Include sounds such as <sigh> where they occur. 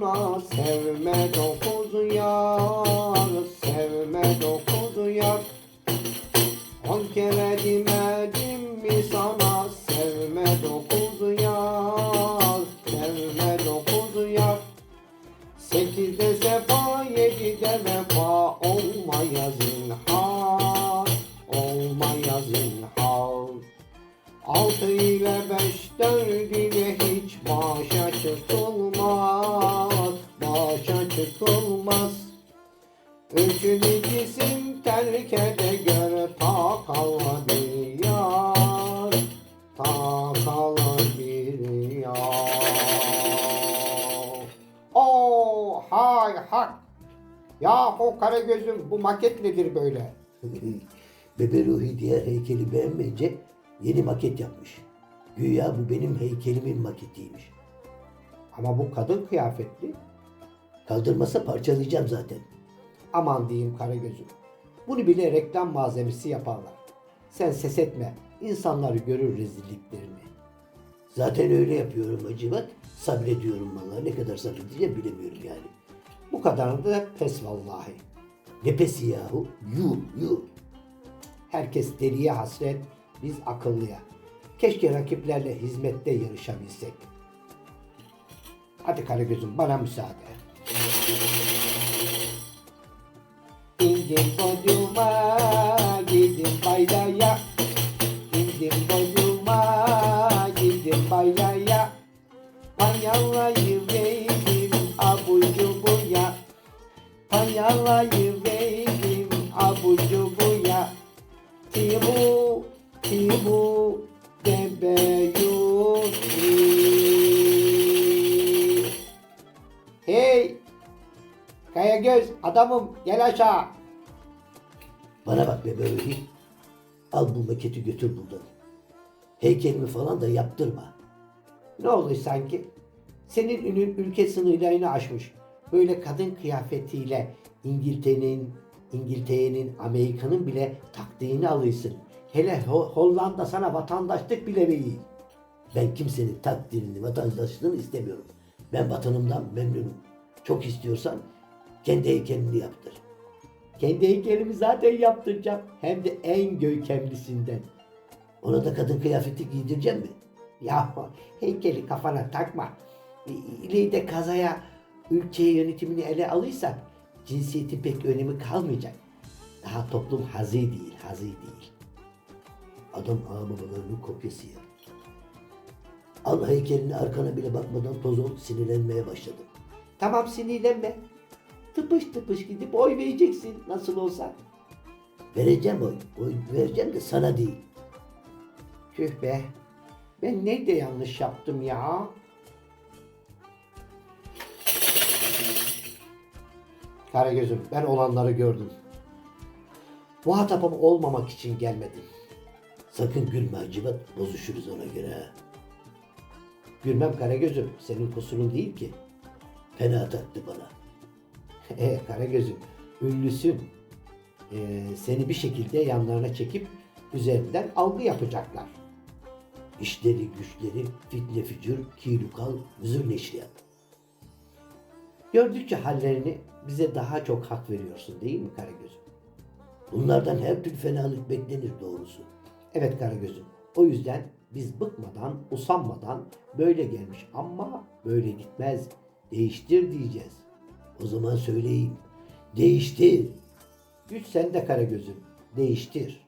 bana Sevme dokuz yar Sevme dokuz yar. On kere demedim mi sana Sevme dokuz yar Sevme dokuz yar. Sekizde sefa yedide vefa Olmaya zinhar Olmaya zinhar. Altı ile beş dördüne hiç başa çıktı başa çıkılmaz Üçün ikisin terk ede gör takalı bir yar Takalı bir yar Oh hay hay Yahu Karagöz'üm bu maket nedir böyle? <laughs> Bebe Ruhi diğer heykeli beğenmeyince yeni maket yapmış. Güya bu benim heykelimin maketiymiş. Ama bu kadın kıyafetli. Kaldırmasa parçalayacağım zaten. Aman diyeyim Karagöz'üm. Bunu bile reklam malzemesi yaparlar. Sen ses etme. İnsanlar görür rezilliklerini. Zaten öyle yapıyorum acıvat. Sabrediyorum vallahi. Ne kadar sabredeceğim bilemiyorum yani. Bu kadarını da pes vallahi. Ne pesi yahu? Yuh yuh. Herkes deliye hasret, biz akıllıya. Keşke rakiplerle hizmette yarışabilsek. Hadi Karagöz'üm bana müsaade. İndim bodruma, gittim baylaya. İndim bodruma, gittim baylaya. Panyalayı verdim abucu buya. Panyalayı verdim abucu buya. Timu, timu, debeyuni. Kaya göz adamım gel aşağı. Bana bak Bebe Ruhi. Al bu maketi götür buradan. Heykelimi falan da yaptırma. Ne oldu sanki? Senin ünün ülke sınırlarını aşmış. Böyle kadın kıyafetiyle İngiltere'nin, İngiltere'nin, Amerika'nın bile taktiğini alırsın. Hele Ho- Hollanda sana vatandaşlık bile değil. Ben kimsenin takdirini, vatandaşlığını istemiyorum. Ben vatanımdan memnunum. Çok istiyorsan kendi heykelini yaptır. Kendi heykelimi zaten yaptıracağım. Hem de en görkemlisinden. Ona da kadın kıyafeti giydireceğim mi? Ya heykeli kafana takma. İleride kazaya ülke yönetimini ele alırsan cinsiyetin pek önemi kalmayacak. Daha toplum hazır değil, hazır değil. Adam ağababalarının kopyası ya. Al heykelini arkana bile bakmadan toz ol sinirlenmeye başladım. Tamam sinirlenme. Tıpış tıpış gidip oy vereceksin nasıl olsa. Vereceğim oy. Oy vereceğim de sana değil. Tüh be. Ben ne de yanlış yaptım ya. Karagöz'üm ben olanları gördüm. Muhatapım olmamak için gelmedim. Sakın gülme Hacivat. Bozuşuruz ona göre. Gülmem Karagöz'üm senin kusurun değil ki. Fena taktı bana. E Karagöz'üm ünlüsün. E, seni bir şekilde yanlarına çekip üzerinden algı yapacaklar. İşleri güçleri fitne fücur kilukal müzür neşriyat. Gördükçe hallerini bize daha çok hak veriyorsun değil mi Karagöz'üm? Bunlardan her türlü fenalık beklenir doğrusu. Evet Karagöz'üm. O yüzden biz bıkmadan, usanmadan böyle gelmiş ama böyle gitmez. Değiştir diyeceğiz. O zaman söyleyeyim. Değiştir. Güç sende kara gözüm. Değiştir.